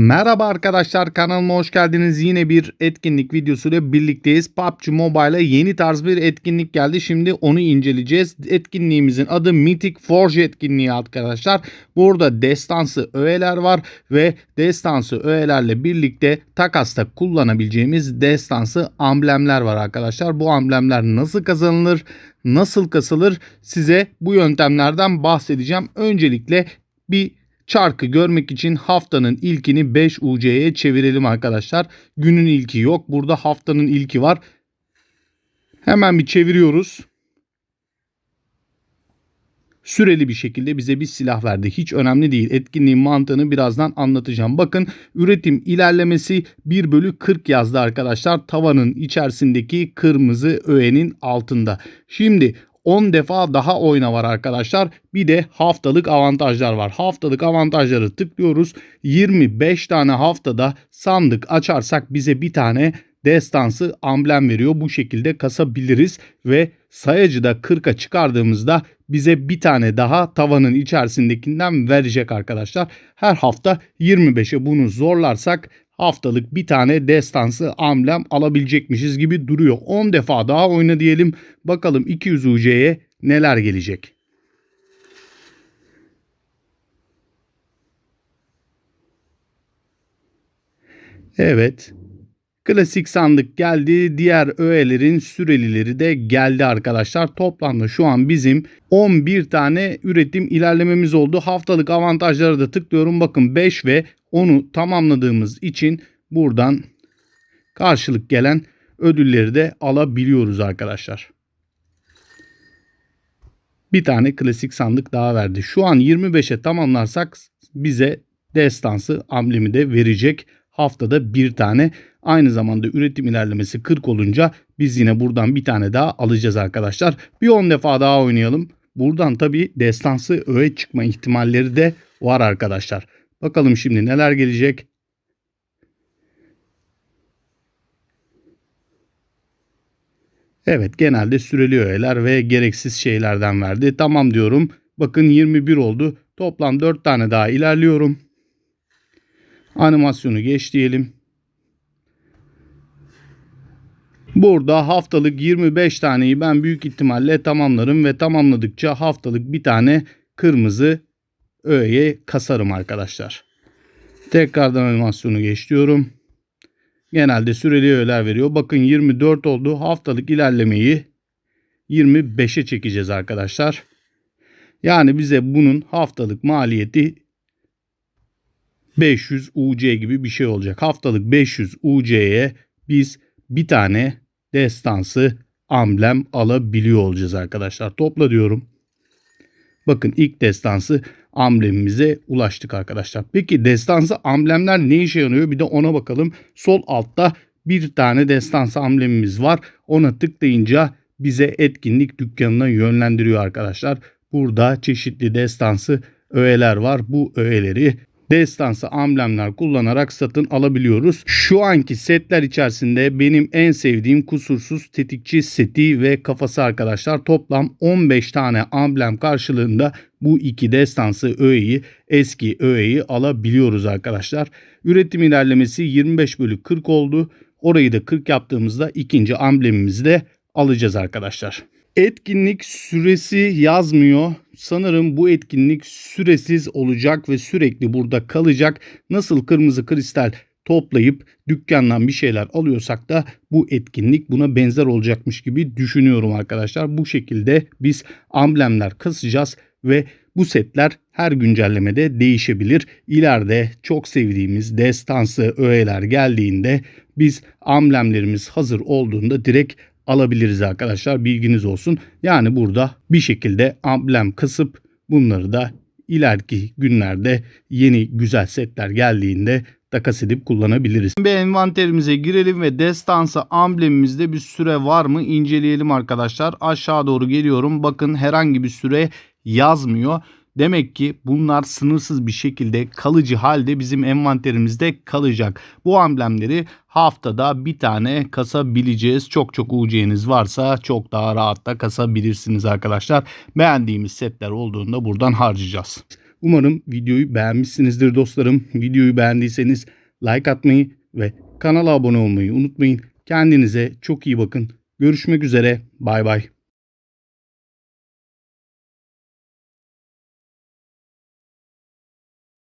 Merhaba arkadaşlar kanalıma hoş geldiniz. Yine bir etkinlik videosuyla birlikteyiz. PUBG Mobile'a yeni tarz bir etkinlik geldi. Şimdi onu inceleyeceğiz. Etkinliğimizin adı Mythic Forge etkinliği arkadaşlar. Burada destansı öğeler var ve destansı öğelerle birlikte takasta kullanabileceğimiz destansı amblemler var arkadaşlar. Bu amblemler nasıl kazanılır? Nasıl kasılır? Size bu yöntemlerden bahsedeceğim. Öncelikle bir Çarkı görmek için haftanın ilkini 5 UC'ye çevirelim arkadaşlar. Günün ilki yok. Burada haftanın ilki var. Hemen bir çeviriyoruz. Süreli bir şekilde bize bir silah verdi. Hiç önemli değil. Etkinliğin mantığını birazdan anlatacağım. Bakın üretim ilerlemesi 1 bölü 40 yazdı arkadaşlar. Tavanın içerisindeki kırmızı öğenin altında. Şimdi 10 defa daha oyna var arkadaşlar. Bir de haftalık avantajlar var. Haftalık avantajları tıklıyoruz. 25 tane haftada sandık açarsak bize bir tane destansı amblem veriyor. Bu şekilde kasabiliriz ve sayacı da 40'a çıkardığımızda bize bir tane daha tavanın içerisindekinden verecek arkadaşlar. Her hafta 25'e bunu zorlarsak haftalık bir tane destansı amblem alabilecekmişiz gibi duruyor. 10 defa daha oyna diyelim. Bakalım 200 UC'ye neler gelecek. Evet. Klasik sandık geldi. Diğer öğelerin sürelileri de geldi arkadaşlar. Toplamda şu an bizim 11 tane üretim ilerlememiz oldu. Haftalık avantajlara da tıklıyorum. Bakın 5 ve onu tamamladığımız için buradan karşılık gelen ödülleri de alabiliyoruz arkadaşlar. Bir tane klasik sandık daha verdi. Şu an 25'e tamamlarsak bize destansı amblemi de verecek. Haftada bir tane. Aynı zamanda üretim ilerlemesi 40 olunca biz yine buradan bir tane daha alacağız arkadaşlar. Bir 10 defa daha oynayalım. Buradan tabi destansı öğe çıkma ihtimalleri de var arkadaşlar. Bakalım şimdi neler gelecek. Evet genelde süreli öğeler ve gereksiz şeylerden verdi. Tamam diyorum. Bakın 21 oldu. Toplam 4 tane daha ilerliyorum. Animasyonu geç diyelim. Burada haftalık 25 taneyi ben büyük ihtimalle tamamlarım ve tamamladıkça haftalık bir tane kırmızı öğeye kasarım arkadaşlar. Tekrardan animasyonu geç diyorum. Genelde süreli öğeler veriyor. Bakın 24 oldu. Haftalık ilerlemeyi 25'e çekeceğiz arkadaşlar. Yani bize bunun haftalık maliyeti 500 UC gibi bir şey olacak. Haftalık 500 UC'ye biz bir tane destansı amblem alabiliyor olacağız arkadaşlar. Topla diyorum. Bakın ilk destansı amblemimize ulaştık arkadaşlar. Peki destansı amblemler ne işe yarıyor? Bir de ona bakalım. Sol altta bir tane destansı amblemimiz var. Ona tıklayınca bize etkinlik dükkanına yönlendiriyor arkadaşlar. Burada çeşitli destansı öğeler var. Bu öğeleri destansı amblemler kullanarak satın alabiliyoruz. Şu anki setler içerisinde benim en sevdiğim kusursuz tetikçi seti ve kafası arkadaşlar. Toplam 15 tane amblem karşılığında bu iki destansı öğeyi eski öğeyi alabiliyoruz arkadaşlar. Üretim ilerlemesi 25 bölü 40 oldu. Orayı da 40 yaptığımızda ikinci amblemimizi de alacağız arkadaşlar. Etkinlik süresi yazmıyor. Sanırım bu etkinlik süresiz olacak ve sürekli burada kalacak. Nasıl kırmızı kristal toplayıp dükkandan bir şeyler alıyorsak da bu etkinlik buna benzer olacakmış gibi düşünüyorum arkadaşlar. Bu şekilde biz amblemler kasacağız ve bu setler her güncellemede değişebilir. İleride çok sevdiğimiz destansı öğeler geldiğinde biz amblemlerimiz hazır olduğunda direkt alabiliriz arkadaşlar bilginiz olsun. Yani burada bir şekilde amblem kısıp bunları da ileriki günlerde yeni güzel setler geldiğinde takas edip kullanabiliriz. Bir envanterimize girelim ve destansa amblemimizde bir süre var mı inceleyelim arkadaşlar. Aşağı doğru geliyorum. Bakın herhangi bir süre yazmıyor. Demek ki bunlar sınırsız bir şekilde kalıcı halde bizim envanterimizde kalacak. Bu amblemleri haftada bir tane kasabileceğiz. Çok çok UC'niz varsa çok daha rahat da kasabilirsiniz arkadaşlar. Beğendiğimiz setler olduğunda buradan harcayacağız. Umarım videoyu beğenmişsinizdir dostlarım. Videoyu beğendiyseniz like atmayı ve kanala abone olmayı unutmayın. Kendinize çok iyi bakın. Görüşmek üzere. Bay bay.